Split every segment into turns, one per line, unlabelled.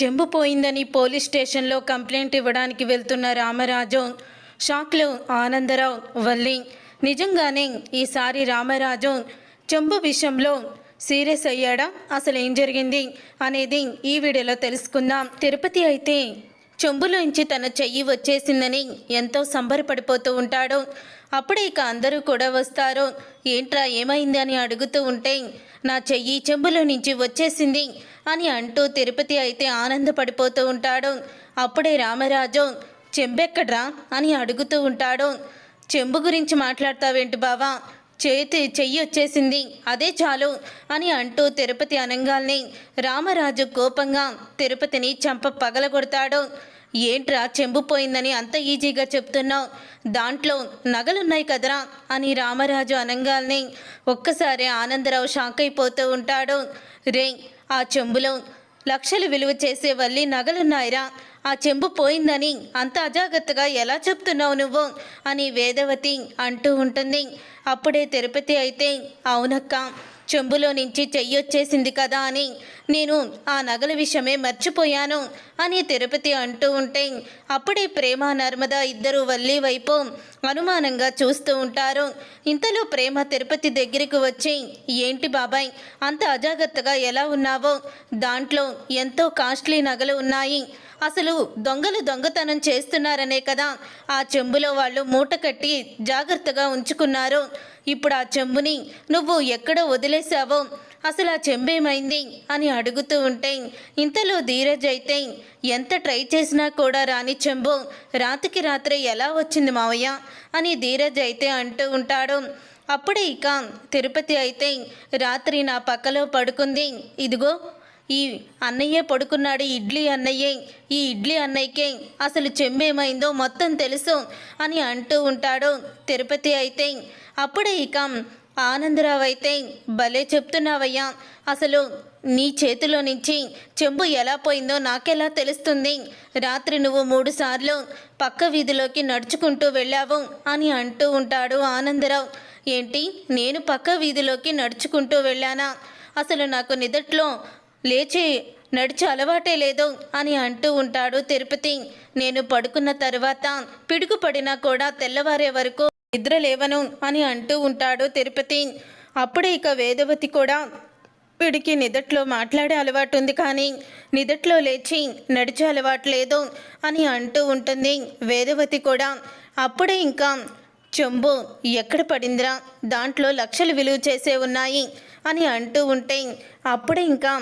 చెంబు పోయిందని పోలీస్ స్టేషన్లో కంప్లైంట్ ఇవ్వడానికి వెళ్తున్న రామరాజు షాక్లో ఆనందరావు వల్లి నిజంగానే ఈసారి రామరాజు చెంబు విషయంలో సీరియస్ అయ్యాడా? అసలు ఏం జరిగింది? అనేది ఈ వీడియోలో తెలుసుకుందాం. తిరుపతి అయితే చెంబులోంచి తన చెయ్యి వచ్చేసిందని ఎంతో సంబరపడిపోతూ ఉంటాడు. అప్పుడే ఇక అందరూ కూడా వస్తారు. ఏంట్రా ఏమైంది? అని అడుగుతూ ఉంటే నా చెయ్యి చెంబులో నుంచి వచ్చేసింది అని అంటూ తిరుపతి అయితే ఆనందపడిపోతూ ఉంటాడు. అప్పుడే రామరాజు చెంబెక్కడ్రా? అని అడుగుతూ ఉంటాడు. చెంబు గురించి మాట్లాడతావేంటి బావా? చేతి చెయ్యి వచ్చేసింది. అదే చాలు అని అంటూ తిరుపతి అనంగాల్ని. రామరాజు కోపంగా తిరుపతిని చంప పగలగొడతాడు. ఏంట్రా చెంబు పోయిందని అంత ఈజీగా చెప్తున్నావు? దాంట్లో నగలున్నాయి కదరా అని రామరాజు అనంగాల్ని. ఒక్కసారి ఆనందరావు షాక్ అయిపోతూ ఉంటాడు. రే ఆ చెంబులో లక్షలు విలువ చేసే వల్లి నగలున్నాయిరా ఆ చెంబు పోయిందని అంత అజాగ్రత్తగా ఎలా చెప్తున్నావు నువ్వు? అని వేదవతి అంటూ ఉంటుంది. అప్పుడే తిరుపతి అయితే అవునక్క. చెంబులో నుంచి చెయ్యొచ్చేసింది కదా అని. నేను ఆ నగల విషయమే మర్చిపోయాను అని తిరుపతి అంటూ ఉంటే అప్పుడే ప్రేమ నర్మద ఇద్దరు వల్లి వైపు అనుమానంగా చూస్తూ ఉంటారు. ఇంతలో ప్రేమ తిరుపతి దగ్గరికి వచ్చి ఏంటి బాబాయ్ అంత అజాగ్రత్తగా ఎలా ఉన్నావో? దాంట్లో ఎంతో కాస్ట్లీ నగలు ఉన్నాయి. అసలు దొంగలు దొంగతనం చేస్తున్నారనే కదా. ఆ చెంబులో వాళ్ళు మూట కట్టి జాగ్రత్తగా ఉంచుకున్నారు. ఇప్పుడు ఆ చెంబుని నువ్వు ఎక్కడ వదిలేశావో? అసలు ఆ చెంబేమైంది? అని అడుగుతూ ఉంటే ఇంతలో ధీరజ్ అయితే ఎంత ట్రై చేసినా కూడా రాని చెంబు రాత్రికి రాత్రే ఎలా వచ్చింది మావయ్య? అని ధీరజ్ అయితే అంటూ ఉంటాడు. అప్పుడే ఇక తిరుపతి అయితే రాత్రి నా పక్కలో పడుకుంది. ఇదిగో ఈ అన్నయ్యే పడుకున్నాడు ఇడ్లీ అన్నయ్యే ఈ ఇడ్లీ అన్నయ్యకే అసలు చెంబేమైందో మొత్తం తెలుసు అని అంటూ ఉంటాడు తిరుపతి అయితే. అప్పుడే ఇక ఆనందరావు అయితే భలే చెప్తున్నావయ్యా అసలు నీ చేతిలో నుంచి చెంబు ఎలా పోయిందో నాకెలా తెలుస్తుంది? రాత్రి నువ్వు మూడుసార్లు పక్క వీధిలోకి నడుచుకుంటూ వెళ్ళావు అని అంటూ ఉంటాడు ఆనందరావు. ఏంటి నేను పక్క వీధిలోకి నడుచుకుంటూ వెళ్ళానా? అసలు నాకు నిదట్లో లేచి నడిచే అలవాటే లేదు అని అంటూ ఉంటాడు తిరుపతి. నేను పడుకున్న తర్వాత పిడుగు పడినా కూడా తెల్లవారే వరకు నిద్ర లేవను అని అంటూ ఉంటాడు తిరుపతి. అప్పుడే ఇక వేదవతి కూడా వీడికి నిదట్లో మాట్లాడే అలవాటు ఉంది కానీ నిదట్లో లేచి నడిచే అలవాటు లేదు అని అంటూ ఉంటుంది వేదవతి కూడా. అప్పుడే ఇంకా చెంబు ఎక్కడ పడిందిరా? దాంట్లో లక్షలు విలువ చేసే ఉన్నాయి అని అంటూ ఉంటే అప్పుడే ఇంకా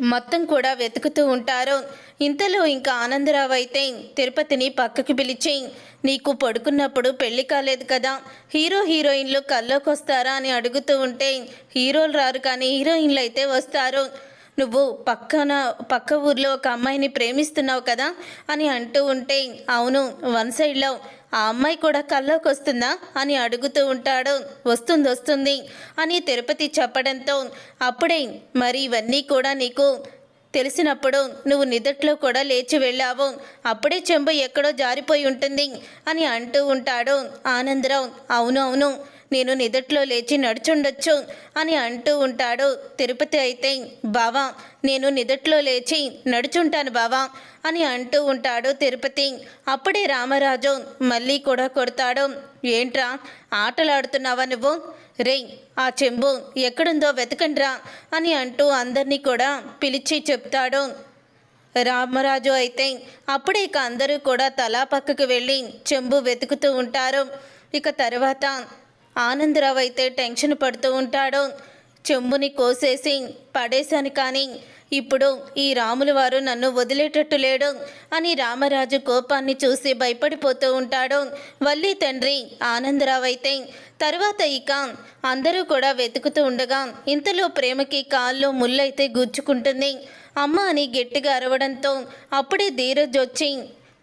మొత్తం కూడా వెతుకుతూ ఉంటారు. ఇంతలో ఇంకా ఆనందరావు అయితే తిరుపతిని పక్కకి పిలిచి నీకు పడుకున్నప్పుడు పెళ్ళి కాలేదు కదా హీరో హీరోయిన్లు కల్లోకి వస్తారా అని అడుగుతూ ఉంటే హీరోలు రారు కానీ హీరోయిన్లు అయితే వస్తారు. నువ్వు పక్కన పక్క ఊర్లో ఒక అమ్మాయిని ప్రేమిస్తున్నావు కదా? అని అంటూ ఉంటే అవును వన్ సైడ్లో ఆ అమ్మాయి కూడా కల్లోకి వస్తుందా అని అడుగుతూ ఉంటాడు. వస్తుంది వస్తుంది అని తిరుపతి చెప్పడంతో అప్పుడే మరి ఇవన్నీ కూడా నీకు తెలిసినప్పుడు నువ్వు నిదట్లో కూడా లేచి వెళ్ళావు. అప్పుడే చెంబు ఎక్కడో జారిపోయి ఉంటుంది అని అంటూ ఉంటాడు ఆనందరావు. అవును అవును నేను నిదట్లో లేచి నడుచుండొచ్చు అని అంటూ ఉంటాడు. తిరుపతి అయితే బావా నేను నిదట్లో లేచి నడుచుంటాను బావా అని అంటూ ఉంటాడు తిరుపతి. అప్పుడే రామరాజు మళ్ళీ కూడా కొడతాడు. ఏంట్రా ఆటలాడుతున్నావా నువ్వు? రే ఆ చెంబు ఎక్కడుందో వెతకండ్రా అని అంటూ అందరినీ కూడా పిలిచి చెప్తాడు. రామరాజు అయితే అప్పుడే ఇక అందరూ కూడా తలా పక్కకు వెళ్ళి చెంబు వెతుకుతూ ఉంటారు. ఇక తర్వాత ఆనందరావు అయితే టెన్షన్ పడుతూ ఉంటాడు. చెంబుని కోసేసి పడేశాను కానీ ఇప్పుడు ఈ రాములు వారు నన్ను వదిలేటట్టు లేడు అని రామరాజు కోపాన్ని చూసి భయపడిపోతూ ఉంటాడు. వల్లి తండ్రి ఆనందరావు అయితే తర్వాత ఇక అందరూ కూడా వెతుకుతూ ఉండగా ఇంతలో ప్రేమకి కాల్లో ముళ్ళైతే గుచ్చుకుంటుంది. అమ్మ అని గట్టిగా అరవడంతో అప్పుడే ధీరజ్ వచ్చి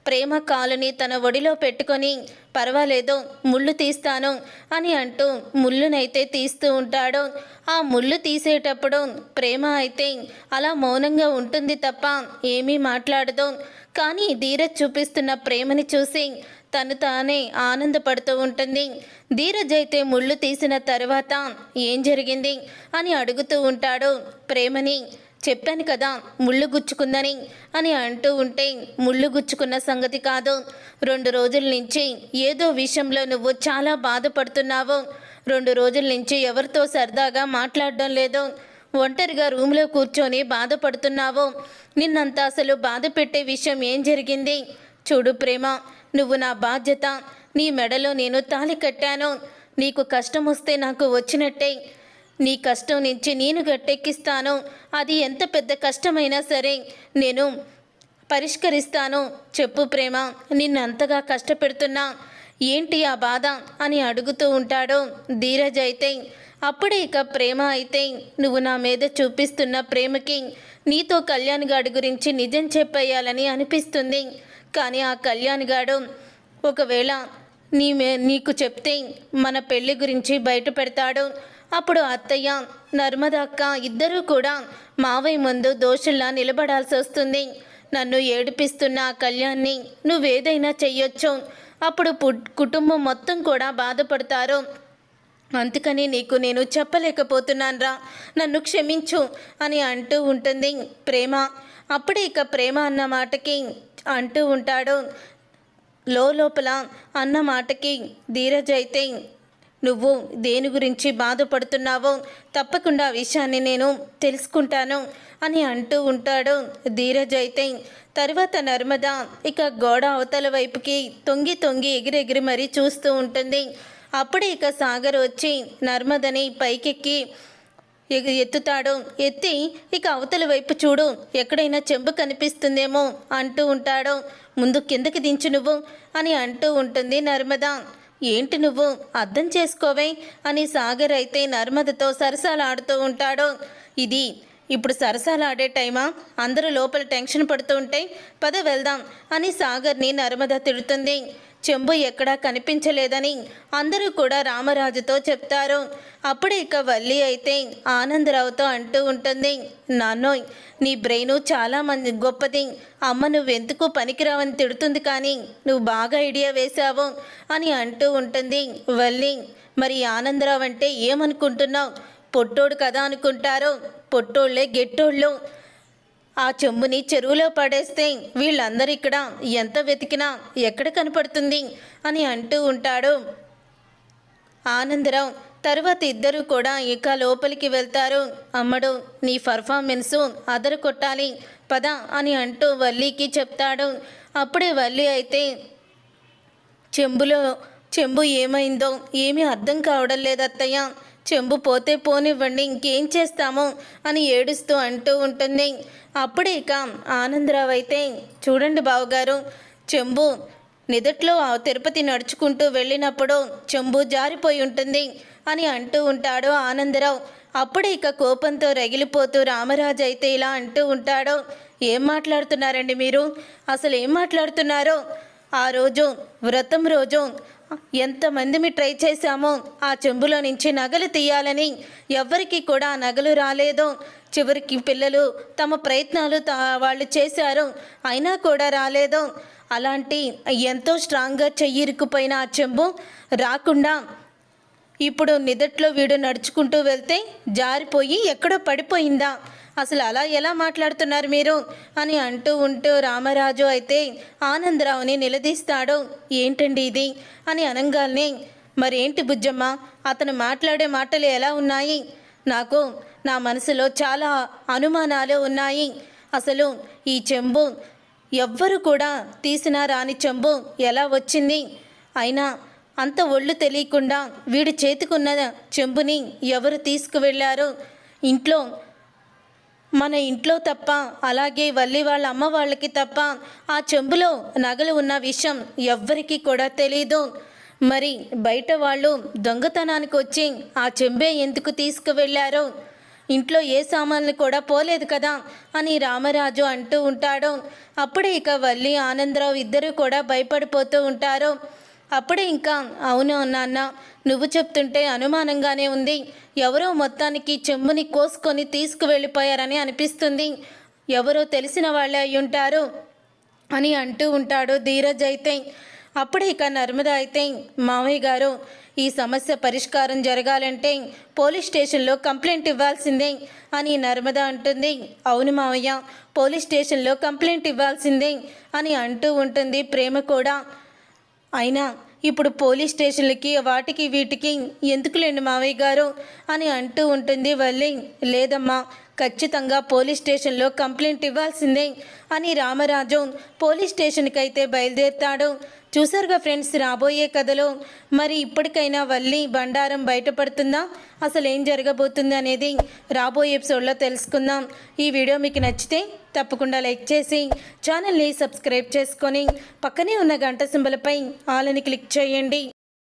ప్రేమ కాలుని తన ఒడిలో పెట్టుకొని పర్వాలేదు ముళ్ళు తీస్తాను అని అంటూ ముళ్ళునైతే తీస్తూ ఉంటాడు. ఆ ముళ్ళు తీసేటప్పుడు ప్రేమ అయితే అలా మౌనంగా ఉంటుంది తప్ప ఏమీ మాట్లాడదు. కానీ ధీరజ్ చూపిస్తున్న ప్రేమని చూసి తను తానే ఆనందపడుతూ ఉంటుంది. ధీరజ్ అయితే ముళ్ళు తీసిన తర్వాత ఏం జరిగింది? అని అడుగుతూ ఉంటాడు ప్రేమని. చెప్పాను కదా ముళ్ళు గుచ్చుకుందని అని అంటూ ఉంటే ముళ్ళు గుచ్చుకున్న సంగతి కాదు. రెండు రోజుల నుంచి ఏదో విషయంలో నువ్వు చాలా బాధపడుతున్నావు. రెండు రోజుల నుంచి ఎవరితో సరదాగా మాట్లాడడం లేదు. ఒంటరిగా రూమ్లో కూర్చొని బాధపడుతున్నావు. నిన్నంత అసలు బాధ పెట్టే విషయం ఏం జరిగింది? చూడు ప్రేమ నువ్వు నా బాధ్యత. నీ మెడలో నేను తాళి కట్టాను. నీకు కష్టం వస్తే నాకు వచ్చినట్టే. నీ కష్టం నుంచి నేను గట్టెక్కిస్తాను. అది ఎంత పెద్ద కష్టమైనా సరే నేను పరిష్కరిస్తాను. చెప్పు ప్రేమ నిన్ను అంతగా కష్టపెడుతున్నా. ఏంటి ఆ బాధ అని అడుగుతూ ఉంటాడు ధీరజ్ అయితే. అప్పుడే ఇక ప్రేమ అయితే నువ్వు నా మీద చూపిస్తున్న ప్రేమకి నీతో కళ్యాణ్ గాడి గురించి నిజం చెప్పేయాలని అనిపిస్తుంది. కానీ ఆ కళ్యాణ్ గాడు ఒకవేళ నీ మే నీకు చెప్తే మన పెళ్ళి గురించి బయట పెడతాడు అప్పుడు అత్తయ్య నర్మదక్క ఇద్దరూ కూడా మావయ్య ముందు దోషుల్లా నిలబడాల్సి వస్తుంది. నన్ను ఏడిపిస్తున్న ఆ కళ్యాణ్ని నువ్వేదైనా చెయ్యొచ్చు. అప్పుడు కుటుంబం మొత్తం కూడా బాధపడతారు. అందుకని నీకు నేను చెప్పలేకపోతున్నానురా. నన్ను క్షమించు అని అంటూ ఉంటుంది ప్రేమ. అప్పుడే ఇక ప్రేమ అన్న మాటకి అంటూ ఉంటాడు. లోపల అన్న మాటకి ధీరజ్ అయితే నువ్వు దేని గురించి బాధపడుతున్నావో తప్పకుండా ఆ విషయాన్ని నేను తెలుసుకుంటాను అని అంటూ ఉంటాడు ధీరజ్ అయితే. తర్వాత నర్మద ఇక గోడ అవతల వైపుకి తొంగి తొంగి ఎగిరెగిరి మరీ చూస్తూ ఉంటుంది. అప్పుడే ఇక సాగర్ వచ్చి నర్మదని పైకెక్కి ఎత్తుతాడు. ఎత్తి ఇక అవతల వైపు చూడు ఎక్కడైనా చెంబు కనిపిస్తుందేమో అంటూ ఉంటాడు. ముందు కిందకి దించు నువ్వు అని అంటూ ఉంటుంది నర్మద. ఏంటి నువ్వు? అర్థం చేసుకోవే అని సాగర్ అయితే నర్మదతో సరసాలాడుతూ ఉంటాడు. ఇది ఇప్పుడు సరసాలు ఆడే టైమా? అందరూ లోపల టెన్షన్ పడుతూ ఉంటే పద వెళ్దాం అని సాగర్ని నర్మద తిడుతుంది. చెంబు ఎక్కడా కనిపించలేదని అందరూ కూడా రామరాజుతో చెప్తారు. అప్పుడే ఇక వల్లి అయితే ఆనందరావుతో అంటూ ఉంటుంది నాన్నోయ్ నీ బ్రెయిన్ చాలా మంది గొప్పది. అమ్మ నువ్వెందుకు పనికిరావని తిడుతుంది కానీ నువ్వు బాగా ఐడియా వేశావు అని అంటూ ఉంటుంది వల్లి. మరి ఆనందరావు అంటే ఏమనుకుంటున్నావు? పొట్టోడు కదా అనుకుంటారు. పొట్టోళ్ళే గెట్టోళ్ళు. ఆ చెంబుని చెరువులో పడేస్తే వీళ్ళందరూ ఇక్కడ ఎంత వెతికినా ఎక్కడ కనపడుతుంది అని అంటూ ఉంటాడు. ఆనందరావు తర్వాత ఇద్దరు కూడా ఇక లోపలికి వెళ్తారు. అమ్మడు నీ పర్ఫార్మెన్సు అదరు కొట్టాలి పద అని అంటూ వల్లికి చెప్తాడు. అప్పుడే వల్లి అయితే చెంబులో చెంబు ఏమైందో? ఏమీ అర్థం కావడం లేదత్తయ్య. చెంబు పోతే పోనివ్వండి ఇంకేం చేస్తాము అని ఏడుస్తూ అంటూ ఉంటుంది. అప్పుడే ఇక ఆనందరావు అయితే చూడండి బావగారు చెంబు నిదట్లో ఆ తిరుపతి నడుచుకుంటూ వెళ్ళినప్పుడు చెంబు జారిపోయి ఉంటుంది అని అంటూ ఉంటాడు ఆనందరావు. అప్పుడే ఇక కోపంతో రగిలిపోతూ రామరాజు అయితే ఇలా అంటూ ఉంటాడు. ఏం మాట్లాడుతున్నారండి మీరు? అసలు ఏం మాట్లాడుతున్నారో? ఆ రోజు వ్రతం రోజు ఎంతమంది మీ ట్రై చేశామో ఆ చెంబులో నుంచి నగలు తీయాలని ఎవ్వరికి కూడా నగలు రాలేదు. చివరికి పిల్లలు తమ ప్రయత్నాలు తా వాళ్ళు చేశారు. అయినా కూడా రాలేదు. అలాంటి ఎంతో స్ట్రాంగ్గా చెయ్యిరుకుపోయిన ఆ చెంబు రాకుండా ఇప్పుడు నిదట్లో వీడు నడుచుకుంటూ వెళ్తే జారిపోయి ఎక్కడో పడిపోయిందా? అసలు అలా ఎలా మాట్లాడుతున్నారు మీరు? అని అంటూ ఉంటూ రామరాజు అయితే ఆనందరావుని నిలదీస్తాడు. ఏంటండి ఇది? అని అనగానే మరేంటి బుజ్జమ్మ? అతను మాట్లాడే మాటలు ఎలా ఉన్నాయి? నాకు నా మనసులో చాలా అనుమానాలు ఉన్నాయి. అసలు ఈ చెంబు ఎవ్వరు కూడా తీసినా రాని చెంబు ఎలా వచ్చింది? అయినా అంత ఒళ్ళు తెలియకుండా వీడి చేతికున్న చెంబుని ఎవరు తీసుకువెళ్ళారు? ఇంట్లో మన ఇంట్లో తప్ప అలాగే వల్లి వాళ్ళ అమ్మ వాళ్ళకి తప్ప ఆ చెంబులో నగలు ఉన్న విషయం ఎవ్వరికీ కూడా తెలీదు. మరి బయట వాళ్ళు దొంగతనానికి వచ్చి ఆ చెంబే ఎందుకు తీసుకువెళ్ళారో? ఇంట్లో ఏ సామాన్లు కూడా పోలేదు కదా అని రామరాజు అంటూ ఉంటాడు. అప్పుడే ఇక వల్లి ఆనందరావు ఇద్దరు కూడా భయపడిపోతూ ఉంటారు. అప్పుడే ఇంకా అవును నాన్న నువ్వు చెప్తుంటే అనుమానంగానే ఉంది. ఎవరో మొత్తానికి చెంబుని కోసుకొని తీసుకువెళ్ళిపోయారని అనిపిస్తుంది. ఎవరో తెలిసిన వాళ్ళే అయి ఉంటారు అని అంటూ ఉంటాడు ధీరజ్ అయితే. అప్పుడే ఇక నర్మద అయితే మామయ్య గారు ఈ సమస్య పరిష్కారం జరగాలంటే పోలీస్ స్టేషన్లో కంప్లైంట్ ఇవ్వాల్సిందే అని నర్మద అంటుంది. అవును మావయ్య పోలీస్ స్టేషన్లో కంప్లైంట్ ఇవ్వాల్సిందే అని అంటూ ఉంటుంది ప్రేమ కూడా. అయినా ఇప్పుడు పోలీస్ స్టేషన్లకి వాటికి వీటికి ఎందుకులేండి మావయ్య గారు? అని అంటూ ఉంటుంది వల్లి లేదమ్మా ఖచ్చితంగా పోలీస్ స్టేషన్లో కంప్లైంట్ ఇవ్వాల్సిందే అని రామరాజు పోలీస్ స్టేషన్కి అయితే బయలుదేరుతాడు. చూసారుగా ఫ్రెండ్స్ రాబోయే కథలో మరి ఇప్పటికైనా వల్లి బండారం బయటపడుతుందా? అసలు ఏం జరగబోతుంది అనేది రాబోయే ఎపిసోడ్లో తెలుసుకుందాం. ఈ వీడియో మీకు నచ్చితే తప్పకుండా లైక్ చేసి ఛానల్ని సబ్స్క్రైబ్ చేసుకొని పక్కనే ఉన్న గంట సింబలపై ఆలని క్లిక్ చేయండి.